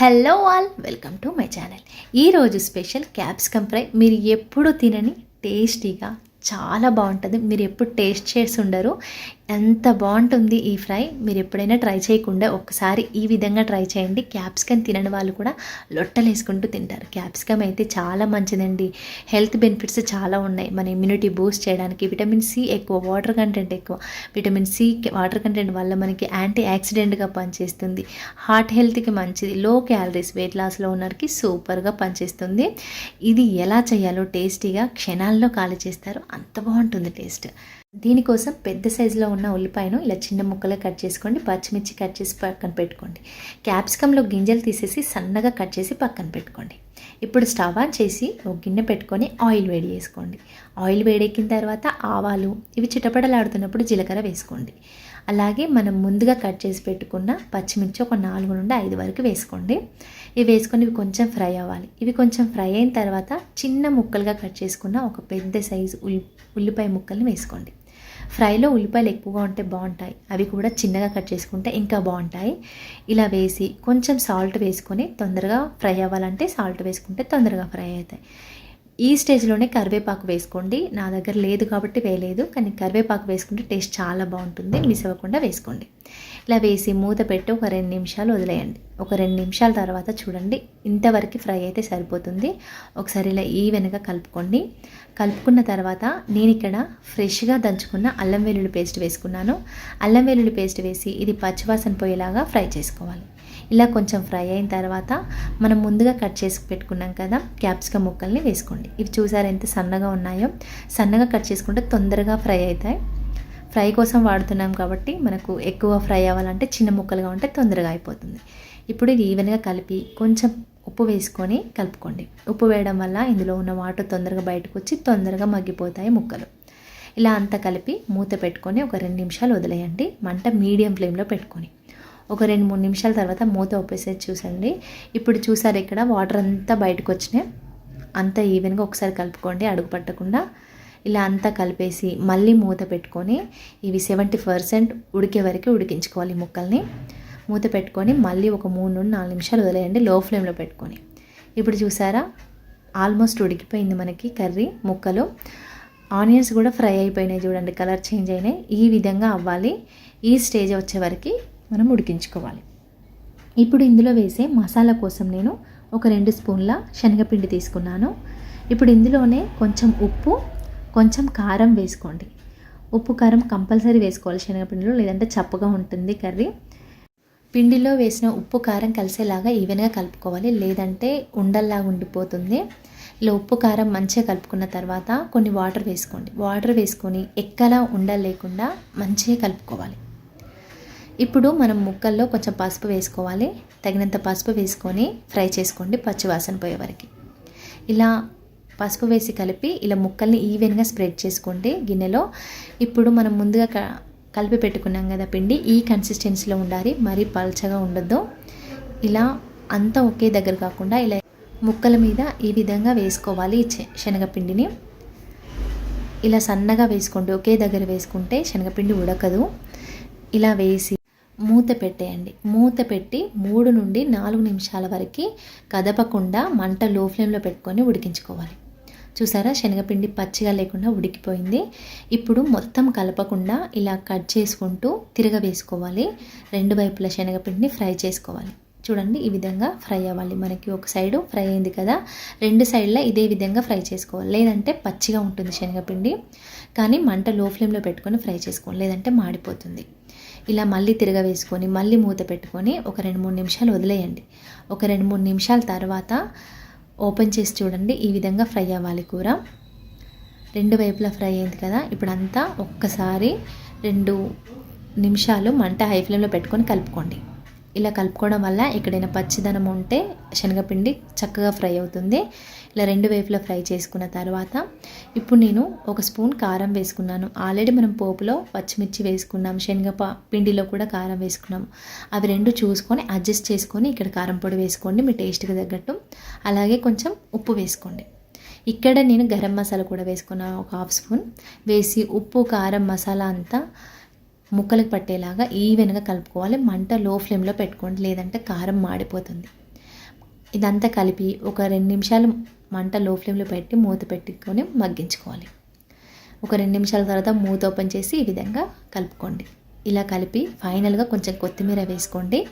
Hello all welcome to my channel ఈరోజు special capsicum fry మీరు ఎప్పుడు తినని టేస్టీగా చాలా బాగుంటుంది. మీరు ఎప్పుడు టేస్ట్ చేసి ఉండరు. ఎంత బాగుంటుంది ఈ ఫ్రై మీరు ఎప్పుడైనా ట్రై చేయకుండా ఒక్కసారి ఈ విధంగా ట్రై చేయండి. క్యాప్సికమ్ తినని వాళ్ళు కూడా లొట్టలు వేసుకుంటూ తింటారు. క్యాప్సికమ్ అయితే చాలా మంచిదండి. హెల్త్ బెనిఫిట్స్ చాలా ఉన్నాయి. మన ఇమ్యూనిటీ బూస్ట్ చేయడానికి విటమిన్ సి ఎక్కువ వాటర్ కంటెంట్ ఎక్కువ. విటమిన్ సి వాటర్ కంటెంట్ వల్ల మనకి యాంటీ యాక్సిడెంట్గా పనిచేస్తుంది. హార్ట్ హెల్త్కి మంచిది. లో క్యాలరీస్ వెయిట్ లాస్లో ఉన్నకి సూపర్గా పనిచేస్తుంది. ఇది ఎలా చేయాలో టేస్టీగా క్షణాల్లో ఖాళీ చేస్తారు. అంత బాగుంటుంది టేస్ట్. దీనికోసం పెద్ద సైజులో ఉన్న ఉల్లిపాయను ఇలా చిన్న ముక్కలు కట్ చేసుకోండి. పచ్చిమిర్చి కట్ చేసి పక్కన పెట్టుకోండి. క్యాప్సికంలో గింజలు తీసేసి సన్నగా కట్ చేసి పక్కన పెట్టుకోండి. ఇప్పుడు స్టవ్ ఆన్ చేసి ఒక గిన్నె పెట్టుకొని ఆయిల్ వేడి చేసుకోండి. ఆయిల్ వేడెక్కిన తర్వాత ఆవాలు ఇవి చిటపడలాడుతున్నప్పుడు జీలకర్ర వేసుకోండి. అలాగే మనం ముందుగా కట్ చేసి పెట్టుకున్న పచ్చిమిర్చి ఒక నాలుగు నుండి ఐదు వరకు వేసుకోండి. ఇవి వేసుకొని ఇవి కొంచెం ఫ్రై అవ్వాలి. ఇవి కొంచెం ఫ్రై అయిన తర్వాత చిన్న ముక్కలుగా కట్ చేసుకున్న ఒక పెద్ద సైజు ఉల్లి ఉల్లిపాయ ముక్కల్ని వేసుకోండి. ఫ్రైలో ఉల్లిపాయలు ఎక్కువగా ఉంటే బాగుంటాయి. అవి కూడా చిన్నగా కట్ చేసుకుంటే ఇంకా బాగుంటాయి. ఇలా వేసి కొంచెం సాల్ట్ వేసుకొని తొందరగా ఫ్రై అవ్వాలంటే సాల్ట్ వేసుకుంటే తొందరగా ఫ్రై అవుతాయి. ఈ స్టేజ్లోనే కరివేపాకు వేసుకోండి. నా దగ్గర లేదు కాబట్టి వేయలేదు కానీ కరివేపాకు వేసుకుంటే టేస్ట్ చాలా బాగుంటుంది. మిస్ అవ్వకుండా వేసుకోండి. ఇలా వేసి మూత పెట్టి ఒక రెండు నిమిషాలు వదిలేయండి. ఒక రెండు నిమిషాల తర్వాత చూడండి ఇంతవరకు ఫ్రై అయితే సరిపోతుంది. ఒకసారి ఇలా ఈవెన్గా కలుపుకోండి. కలుపుకున్న తర్వాత నేను ఇక్కడ ఫ్రెష్గా దంచుకున్న అల్లం వెల్లుల్లి పేస్ట్ వేసుకున్నాను. అల్లం వెల్లుల్లి పేస్ట్ వేసి ఇది పచ్చివాసన పోయేలాగా ఫ్రై చేసుకోవాలి. ఇలా కొంచెం ఫ్రై అయిన తర్వాత మనం ముందుగా కట్ చేసి పెట్టుకున్నాం కదా క్యాప్సికమ్ ముక్కల్ని వేసుకోండి. ఇవి చూసారు ఎంత సన్నగా ఉన్నాయో? సన్నగా కట్ చేసుకుంటే తొందరగా ఫ్రై అవుతాయి. ఫ్రై కోసం వాడుతున్నాం కాబట్టి మనకు ఎక్కువ ఫ్రై అవ్వాలంటే చిన్న ముక్కలుగా ఉంటే తొందరగా అయిపోతుంది. ఇప్పుడు ఇది ఈవెన్గా కలిపి కొంచెం ఉప్పు వేసుకొని కలుపుకోండి. ఉప్పు వేయడం వల్ల ఇందులో ఉన్న వాటర్ తొందరగా బయటకు వచ్చి తొందరగా మగ్గిపోతాయి ముక్కలు. ఇలా అంతా కలిపి మూత పెట్టుకొని ఒక రెండు నిమిషాలు వదిలేయండి. మంట మీడియం ఫ్లేమ్లో పెట్టుకొని. ఒక రెండు మూడు నిమిషాల తర్వాత మూత ఒప్పేసేది చూసండి. ఇప్పుడు చూసారు ఇక్కడ వాటర్ అంతా బయటకు వచ్చినాయి. అంతా ఈవెన్గా ఒకసారి కలుపుకోండి అడుగు పట్టకుండా. ఇలా అంతా కలిపేసి మళ్ళీ మూత పెట్టుకొని ఇవి సెవెంటీ పర్సెంట్ ఉడికే వరకు ఉడికించుకోవాలి ముక్కల్ని. మూత పెట్టుకొని మళ్ళీ ఒక మూడు నుండి నాలుగు నిమిషాలు వదిలేయండి లో ఫ్లేమ్లో పెట్టుకొని. ఇప్పుడు చూసారా? ఆల్మోస్ట్ ఉడికిపోయింది మనకి కర్రీ ముక్కలు. ఆనియన్స్ కూడా ఫ్రై అయిపోయినాయి చూడండి కలర్ చేంజ్ అయినాయి. ఈ విధంగా అవ్వాలి. ఈ స్టేజ్ వచ్చే వరకు మనం ఉడికించుకోవాలి. ఇప్పుడు ఇందులో వేసే మసాలా కోసం నేను ఒక రెండు స్పూన్ల శనగపిండి తీసుకున్నాను. ఇప్పుడు ఇందులోనే కొంచెం ఉప్పు కొంచెం కారం వేసుకోండి. ఉప్పు కారం కంపల్సరీ వేసుకోవాలి శనగపిండిలో లేదంటే చప్పగా ఉంటుంది కర్రీ. పిండిలో వేసిన ఉప్పు కారం కలిసేలాగా ఈవెన్గా కలుపుకోవాలి. లేదంటే ఉండల్లాగా ఉండిపోతుంది. ఇలా ఉప్పు కారం మంచిగా కలుపుకున్న తర్వాత కొన్ని వాటర్ వేసుకోండి. వాటర్ వేసుకొని ఎక్కలా ఉండలేకుండా మంచిగా కలుపుకోవాలి. ఇప్పుడు మనం ముక్కల్లో కొంచెం పసుపు వేసుకోవాలి. తగినంత పసుపు వేసుకొని ఫ్రై చేసుకోండి పచ్చివాసన పోయే వరకు. ఇలా పసుపు వేసి కలిపి ఇలా ముక్కల్ని ఈవెన్గా స్ప్రెడ్ చేసుకోండి గిన్నెలో. ఇప్పుడు మనం ముందుగా కలిపి పెట్టుకున్నాం కదా పిండి ఈ కన్సిస్టెన్సీలో ఉండాలి. మరీ పల్చగా ఉండొద్దు. ఇలా అంతా ఒకే దగ్గర కాకుండా ఇలా ముక్కల మీద ఈ విధంగా వేసుకోవాలి శనగపిండిని. ఇలా సన్నగా వేసుకోండి. ఒకే దగ్గర వేసుకుంటే శనగపిండి ఉడకదు. ఇలా వేసి మూత పెట్టేయండి. మూత పెట్టి మూడు నుండి నాలుగు నిమిషాల వరకు కదపకుండా మంట లో ఫ్లేమ్లో పెట్టుకొని ఉడికించుకోవాలి. చూసారా? శనగపిండి పచ్చిగా లేకుండా ఉడికిపోయింది. ఇప్పుడు మొత్తం కలపకుండా ఇలా కట్ చేసుకుంటూ తిరగవేసుకోవాలి. రెండు వైపుల శనగపిండిని ఫ్రై చేసుకోవాలి. చూడండి ఈ విధంగా ఫ్రై అవ్వాలి. మనకి ఒక సైడు ఫ్రై అయింది కదా రెండు సైడ్లో ఇదే విధంగా ఫ్రై చేసుకోవాలి. లేదంటే పచ్చిగా ఉంటుంది శనగపిండి. కానీ మంట లో ఫ్లేమ్లో పెట్టుకొని ఫ్రై చేసుకోవాలి. లేదంటే మాడిపోతుంది. ఇలా మళ్ళీ తిరగవేసుకొని మళ్ళీ మూత పెట్టుకొని ఒక రెండు మూడు నిమిషాలు వదిలేయండి. ఒక రెండు మూడు నిమిషాల తర్వాత ఓపెన్ చేసి చూడండి ఈ విధంగా ఫ్రై అవ్వాలి కూర. రెండు వైపులా ఫ్రై అయింది కదా ఇప్పుడు అంతా ఒక్కసారి రెండు నిమిషాలు మంట హై ఫ్లేమ్లో పెట్టుకొని కలుపుకోండి. ఇలా కలుపుకోవడం వల్ల ఎక్కడైనా పచ్చిదనం ఉంటే శనగపిండి చక్కగా ఫ్రై అవుతుంది. ఇలా రెండు వైపులా ఫ్రై చేసుకున్న తర్వాత ఇప్పుడు నేను ఒక స్పూన్ కారం వేసుకున్నాను. ఆల్రెడీ మనం పోపులో పచ్చిమిర్చి వేసుకున్నాం శనగప పిండిలో కూడా కారం వేసుకున్నాం. అవి రెండు చూసుకొని అడ్జస్ట్ చేసుకొని ఇక్కడ కారం పొడి వేసుకోండి మీ టేస్ట్కి తగ్గట్టు. అలాగే కొంచెం ఉప్పు వేసుకోండి. ఇక్కడ నేను గరం మసాలా కూడా వేసుకున్నాను ఒక హాఫ్ స్పూన్. వేసి ఉప్పు కారం మసాలా అంతా ముక్కలకు పట్టేలాగా ఈవెన్గా కలుపుకోవాలి. మంట లో ఫ్లేమ్లో పెట్టుకోండి. లేదంటే కారం మాడిపోతుంది. ఇదంతా కలిపి ఒక రెండు నిమిషాలు మంట లో ఫ్లేమ్లో పెట్టి మూత పెట్టుకొని మగ్గించుకోవాలి. ఒక రెండు నిమిషాల తర్వాత మూత ఓపెన్ చేసి ఈ విధంగా కలుపుకోండి. ఇలా కలిపి ఫైనల్గా కొంచెం కొత్తిమీర వేసుకోండి.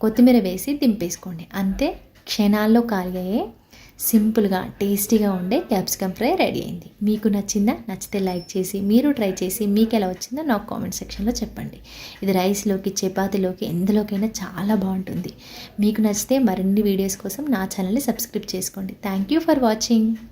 కొత్తిమీర వేసి దింపేసుకోండి. అంతే క్షణాల్లో కాలిగే సింపుల్గా టేస్టీగా ఉండే క్యాప్సికమ్ ఫ్రై రెడీ అయింది. మీకు నచ్చిందా? నచ్చితే లైక్ చేసి మీరు ట్రై చేసి మీకు ఎలా వచ్చిందో నాకు కామెంట్ సెక్షన్లో చెప్పండి. ఇది రైస్లోకి చపాతీలోకి ఎందులోకైనా చాలా బాగుంటుంది. మీకు నచ్చితే మరిన్ని వీడియోస్ కోసం నా ఛానల్ని సబ్స్క్రైబ్ చేసుకోండి. Thank you for watching.